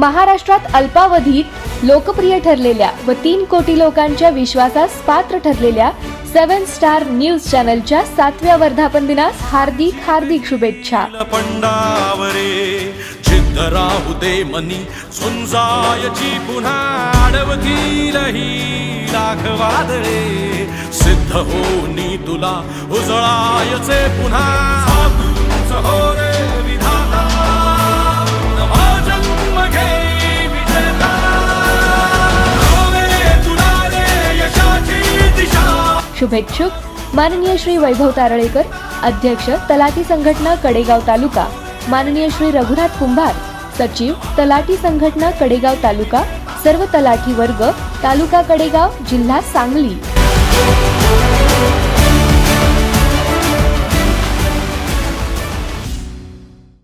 महाराष्ट्रात अल्पावधीत लोकप्रिय ठरलेल्या व तीन कोटी लोकांच्या विश्वासास पात्र ठरलेल्या सेवन स्टार न्यूज चॅनलच्या सातव्या वर्धापन दिनास हार्दिक हार्दिक शुभेच्छा. पंडावरे दे मनी सुंजायची पुन्हा अडवतील ही लाखवादळे सिद्ध होनी तुला उजळायचे पुन्हा शुभेच्छुक. माननीय श्री वैभव तारळेकर अध्यक्ष तलाठी संघटना कडेगाव तालुका. माननीय श्री रघुनाथ कुंभार सचिव तलाठी संघटना कडेगाव तालुका. सर्व तलाठी वर्ग तालुका कडेगाव जिल्हा सांगली.